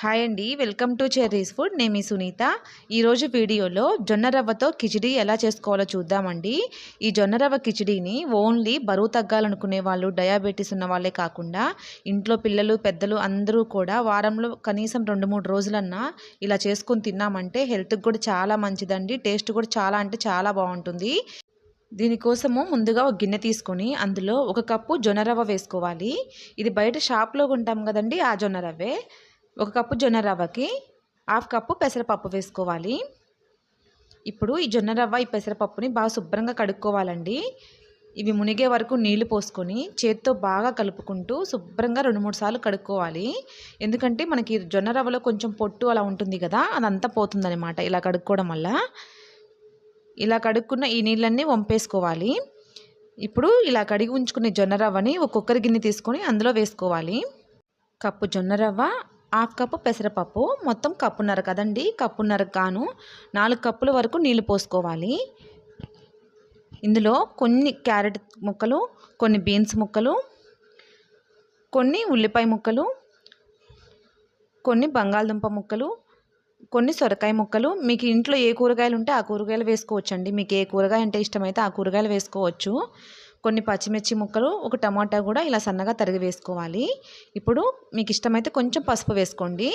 Hi అండి welcome to cherries food. నేను మీ సునీత. ఈరోజు వీడియోలో జొన్న రవ్వతో కిచిడి ఎలా చేసుకోవాలో చూద్దామండి. ఈ జొన్న రవ్వ కిచిడీని ఓన్లీ బరువు తగ్గాలనుకునే వాళ్ళు డయాబెటీస్ ఉన్న వాళ్ళే కాకుండా ఇంట్లో పిల్లలు పెద్దలు అందరూ కూడా వారంలో కనీసం రెండు మూడు రోజులన్నా ఇలా చేసుకొని తిన్నామంటే హెల్త్కి కూడా చాలా మంచిదండి. టేస్ట్ కూడా చాలా అంటే చాలా బాగుంటుంది. దీనికోసము ముందుగా ఒక గిన్నె తీసుకొని అందులో ఒక కప్పు జొన్న రవ్వ వేసుకోవాలి. ఇది బయట షాప్లో కొంటాం కదండి ఆ జొన్న రవ్వే. ఒక కప్పు జొన్న రవ్వకి హాఫ్ కప్పు పెసరపప్పు వేసుకోవాలి. ఇప్పుడు ఈ జొన్న రవ్వ ఈ పెసరపప్పుని బాగా శుభ్రంగా కడుక్కోవాలండి. ఇవి మునిగే వరకు నీళ్ళు పోసుకొని చేత్తో బాగా కలుపుకుంటూ శుభ్రంగా రెండు మూడు సార్లు కడుక్కోవాలి. ఎందుకంటే మనకి జొన్న రవ్వలో కొంచెం పొట్టు అలా ఉంటుంది కదా అదంతా పోతుందనమాట ఇలా కడుక్కోవడం వల్ల. ఇలా కడుక్కున్న ఈ నీళ్ళన్నీ వంపేసుకోవాలి. ఇప్పుడు ఇలా కడిగి ఉంచుకునే జొన్న రవ్వని ఒక్కొక్కరి గిన్నె తీసుకొని అందులో వేసుకోవాలి. కప్పు జొన్న రవ్వ హాఫ్ కప్పు పెసరపప్పు మొత్తం కప్పున్నర కదండి. కప్పున్నర కాను నాలుగు కప్పుల వరకు నీళ్ళు పోసుకోవాలి. ఇందులో కొన్ని క్యారెట్ ముక్కలు కొన్ని బీన్స్ ముక్కలు కొన్ని ఉల్లిపాయ ముక్కలు కొన్ని బంగాళదుంప ముక్కలు కొన్ని సొరకాయ ముక్కలు. మీకు ఇంట్లో ఏ కూరగాయలు ఉంటే ఆ కూరగాయలు వేసుకోవచ్చండి. మీకు ఏ కూరగాయ అంటే ఇష్టమైతే ఆ కూరగాయలు వేసుకోవచ్చు. కొన్ని పచ్చిమిర్చి ముక్కలు ఒక టమాటా కూడా ఇలా సన్నగా తరిగి వేసుకోవాలి. ఇప్పుడు మీకు ఇష్టమైతే కొంచెం పసుపు వేసుకోండి.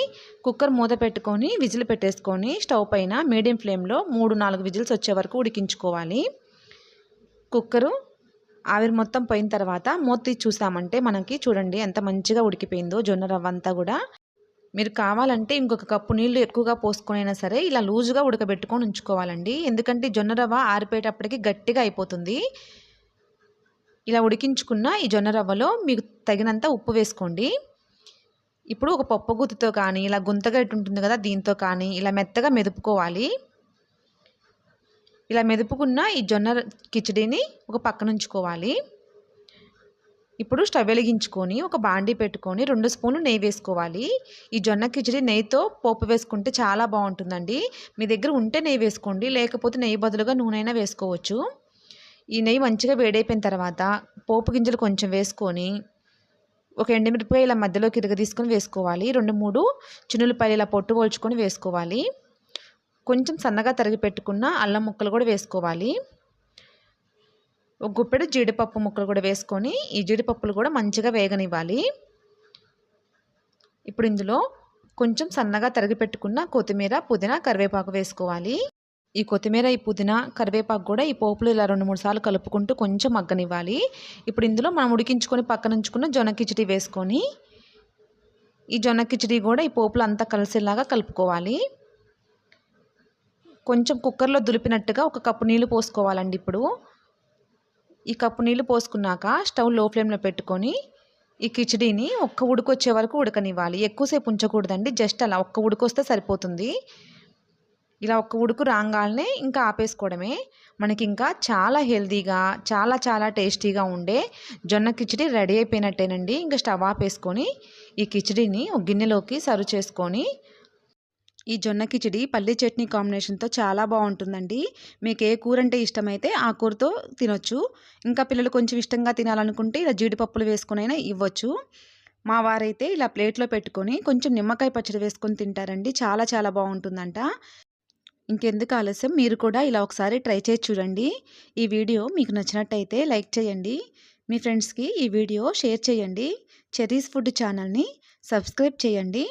కుక్కర్ మూత పెట్టుకొని విజిల్ పెట్టేసుకొని స్టవ్ పైన మీడియం ఫ్లేమ్లో మూడు నాలుగు విజిల్స్ వచ్చే వరకు ఉడికించుకోవాలి. కుక్కరు ఆవిరి మొత్తం పోయిన తర్వాత మూత చూసామంటే మనకి చూడండి ఎంత మంచిగా ఉడికిపోయిందో జొన్న రవ్వ అంతా కూడా. మీరు కావాలంటే ఇంకొక కప్పు నీళ్ళు ఎక్కువగా పోసుకునైనా సరే ఇలా లూజుగా ఉడకబెట్టుకొని ఉంచుకోవాలండి. ఎందుకంటే జొన్న రవ్వ ఆరిపోయేటప్పటికి గట్టిగా అయిపోతుంది. ఇలా ఉడికించుకున్న ఈ జొన్న రవ్వలో మీకు తగినంత ఉప్పు వేసుకోండి. ఇప్పుడు ఒక పప్పు గుత్తితో కానీ ఇలా గుంతగా ఇటు ఉంటుంది కదా దీంతో కానీ ఇలా మెత్తగా మెదుపుకోవాలి. ఇలా మెదుపుకున్న ఈ జొన్న కిచడీని ఒక పక్కన ఉంచుకోవాలి. ఇప్పుడు స్టవ్ వెలిగించుకొని ఒక బాండీ పెట్టుకొని రెండు స్పూన్లు నెయ్యి వేసుకోవాలి. ఈ జొన్న కిచడీ నెయ్యితో పోపు వేసుకుంటే చాలా బాగుంటుందండి. మీ దగ్గర ఉంటే నెయ్యి వేసుకోండి లేకపోతే నెయ్యి బదులుగా నూనె అయినా వేసుకోవచ్చు. ఈ నెయ్యి మంచిగా వేడైపోయిన తర్వాత పోపు గింజలు కొంచెం వేసుకొని ఒక ఎండుమిరపకాయ ఇలా మధ్యలోకి ఇరగ తీసుకొని వేసుకోవాలి. రెండు మూడు చిన్నులపల్లి ఇలా పొట్టు పోల్చుకొని వేసుకోవాలి. కొంచెం సన్నగా తరిగి పెట్టుకున్న అల్లం ముక్కలు కూడా వేసుకోవాలి. ఒక గుప్పెడు జీడిపప్పు ముక్కలు కూడా వేసుకొని ఈ జీడిపప్పులు కూడా మంచిగా వేగనివ్వాలి. ఇప్పుడు ఇందులో కొంచెం సన్నగా తరిగి పెట్టుకున్న కొత్తిమీర పుదీనా కరివేపాకు వేసుకోవాలి. ఈ కొత్తిమీర ఈ పుదీనా కరివేపాకు కూడా ఈ పోపులు ఇలా రెండు మూడు సార్లు కలుపుకుంటూ కొంచెం మగ్గనివ్వాలి. ఇప్పుడు ఇందులో మనం ఉడికించుకొని పక్కన ఉంచుకున్న జొన్న కిచడీ వేసుకొని ఈ జొన్న కిచడీ కూడా ఈ పోపులు అంతా కలిసేలాగా కలుపుకోవాలి. కొంచెం కుక్కర్లో దులిపినట్టుగా ఒక కప్పు నీళ్ళు పోసుకోవాలండి ఇప్పుడు. ఈ కప్పు నీళ్ళు పోసుకున్నాక స్టవ్లో ఫ్లేమ్లో పెట్టుకొని ఈ కిచడీని ఒక్క ఉడికొచ్చే వరకు ఉడకనివ్వాలి. ఎక్కువసేపు ఉంచకూడదండి జస్ట్ అలా ఒక్క ఉడుకొస్తే సరిపోతుంది. ఇలా ఒక్క ఉడుకు రాగానే ఇంకా ఆపేసుకోవడమే. మనకి ఇంకా చాలా హెల్తీగా చాలా చాలా టేస్టీగా ఉండే జొన్న కిచిడి రెడీ అయిపోయినట్టేనండి. ఇంకా స్టవ్ ఆపేసుకొని ఈ కిచిడిని ఒక గిన్నెలోకి సర్వ్ చేసుకొని ఈ జొన్న కిచిడి పల్లి చట్నీ కాంబినేషన్తో చాలా బాగుంటుందండి. మీకు ఏ కూర అంటే ఇష్టమైతే ఆ కూరతో తినొచ్చు. ఇంకా పిల్లలు కొంచెం ఇష్టంగా తినాలనుకుంటే ఇలా జీడిపప్పులు వేసుకునైనా ఇవ్వచ్చు. మా వారైతే ఇలా ప్లేట్లో పెట్టుకొని కొంచెం నిమ్మకాయ పచ్చడి వేసుకొని తింటారండి. చాలా చాలా బాగుంటుందంట. ఇంకెందుకు ఆలస్యం? మీరు కూడా ఇలా ఒకసారి ట్రై చేసి చూడండి. ఈ వీడియో మీకు నచ్చినట్టయితే లైక్ చేయండి. మీ ఫ్రెండ్స్కి ఈ వీడియో షేర్ చేయండి. చెరీస్ ఫుడ్ ఛానల్ని సబ్స్క్రైబ్ చేయండి.